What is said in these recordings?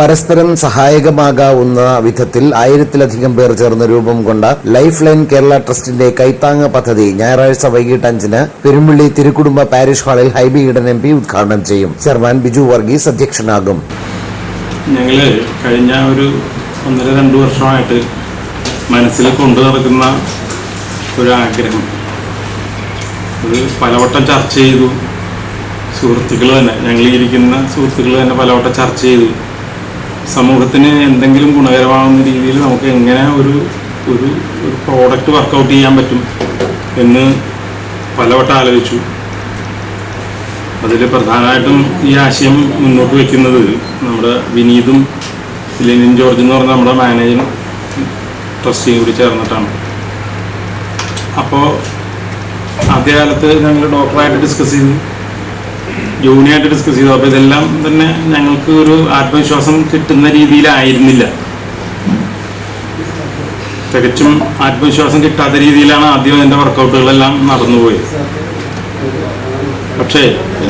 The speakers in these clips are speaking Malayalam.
പരസ്പരം സഹായകമാകാവുന്ന വിധത്തിൽ ആയിരത്തിലധികം പേർ ചേർന്ന് രൂപം കൊണ്ട ലൈഫ് ലൈൻ കേരള ട്രസ്റ്റിന്റെ കൈത്താങ്ങ പദ്ധതി ഞായറാഴ്ച വൈകിട്ട് അഞ്ചിന് പെരുമ്പള്ളി തിരുക്കുടുംബ പാരിഷ് ഹാളിൽ ഹൈബി ഈഡൻ എം പി ഉദ്ഘാടനം ചെയ്യും. ചെയർമാൻ ബിജു വർഗീസ് അധ്യക്ഷനാകും. ഞങ്ങൾ കഴിഞ്ഞ ഒരു ഒന്നര രണ്ട് വർഷമായിട്ട് മനസ്സിൽ കൊണ്ടു നടക്കുന്ന ഒരു ആഗ്രഹം അത് പലവട്ടം ചർച്ച ചെയ്തു. സുഹൃത്തുക്കൾ തന്നെ ഞങ്ങളിരിക്കുന്ന സുഹൃത്തുക്കൾ തന്നെ പലവട്ടം ചർച്ച ചെയ്തു. സമൂഹത്തിന് എന്തെങ്കിലും ഗുണകരമാകുന്ന രീതിയിൽ നമുക്ക് എങ്ങനെ ഒരു ഒരു പ്രോഡക്റ്റ് വർക്കൗട്ട് ചെയ്യാൻ പറ്റും എന്ന് പലവട്ടം ആലോചിച്ചു. അതിൽ പ്രധാനമായിട്ടും ഈ ആശയം മുന്നോട്ട് വയ്ക്കുന്നത് നമ്മുടെ വിനീതും ലെനിൻ ജോർജ് എന്ന് പറഞ്ഞ നമ്മുടെ മാനേജറും ട്രസ്റ്റിയും കൂടി ചേർന്നിട്ടാണ്. അപ്പോൾ ആദ്യകാലത്ത് ഞങ്ങൾ ഡോക്ടറായിട്ട് ഡിസ്കസ് ചെയ്തു. ജൂനിയായിട്ട് ഡിസ്കസ് ചെയ്തു. അപ്പോൾ ഇതെല്ലാം തന്നെ ഞങ്ങൾക്ക് ഒരു ആത്മവിശ്വാസം കിട്ടുന്ന രീതിയിലായിരുന്നില്ല. തികച്ചും ആത്മവിശ്വാസം കിട്ടാത്ത രീതിയിലാണ് ആദ്യം അതിന്റെ വർക്കൗട്ടുകളെല്ലാം നടന്നുപോയത്. പക്ഷേ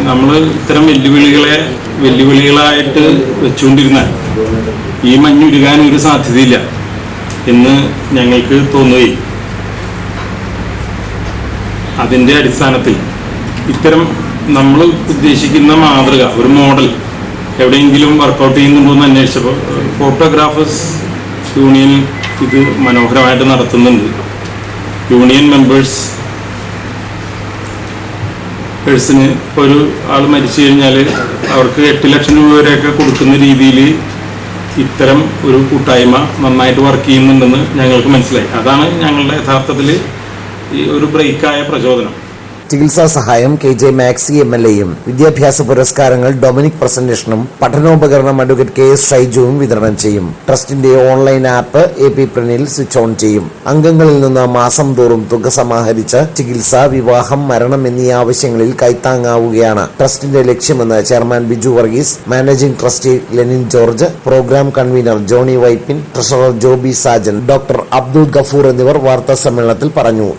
നമ്മൾ ഇത്തരം വെല്ലുവിളികളെ വെല്ലുവിളികളായിട്ട് വെച്ചുകൊണ്ടിരുന്നാൽ ഈ മഞ്ഞുരുകാൻ ഒരു സാധ്യതയില്ല എന്ന് ഞങ്ങൾക്ക് തോന്നുകയും അതിന്റെ അടിസ്ഥാനത്തിൽ ഇത്തരം നമ്മൾ ഉദ്ദേശിക്കുന്ന മാതൃക ഒരു മോഡൽ. എവിടെയെങ്കിലും വർക്കൗട്ട് ചെയ്യുന്നുണ്ടോ എന്ന് അന്വേഷിച്ചപ്പോൾ ഫോട്ടോഗ്രാഫേഴ്സ് യൂണിയൻ ഇത് മനോഹരമായിട്ട് നടത്തുന്നുണ്ട്. യൂണിയൻ മെമ്പേഴ്സ് പേഴ്സിന് ഒരു ആൾ മരിച്ചു കഴിഞ്ഞാൽ അവർക്ക് എട്ട് ലക്ഷം രൂപ വരെയൊക്കെ കൊടുക്കുന്ന രീതിയിൽ ഇത്തരം ഒരു കൂട്ടായ്മ നന്നായിട്ട് വർക്ക് ചെയ്യുന്നുണ്ടെന്ന് ഞങ്ങൾക്ക് മനസ്സിലായി. അതാണ് ഞങ്ങളുടെ യഥാർത്ഥത്തിൽ ഈ ഒരു ബ്രേക്കായ പ്രചോദനം. ചികിത്സാ സഹായം K J Maxi M L എയും വിദ്യാഭ്യാസ പുരസ്കാരങ്ങൾ ഡൊമിനിക് പ്രസന്റേഷനും പഠനോപകരണം അഡ്വക്കേറ്റ് കെ എസ് ഷൈജുവും വിതരണം ചെയ്യും. ട്രസ്റ്റിന്റെ online app A P Pranil switch on ചെയ്യും. അംഗങ്ങളിൽ നിന്ന് മാസം തോറും തുക സമാഹരിച്ച് ചികിത്സ വിവാഹം മരണം എന്നീ ആവശ്യങ്ങളിൽ കൈത്താങ്ങാവുകയാണ്. ട്രസ്റ്റിന്റെ ലക്ഷ്യമെന്ന് chairman Biju Varghese managing trustee Lenin George programme convener Johny Vypin treasurer Joby Sajan doctor Abdul Gafoor എന്നിവർ വാർത്താ സമ്മേളനത്തിൽ പറഞ്ഞു.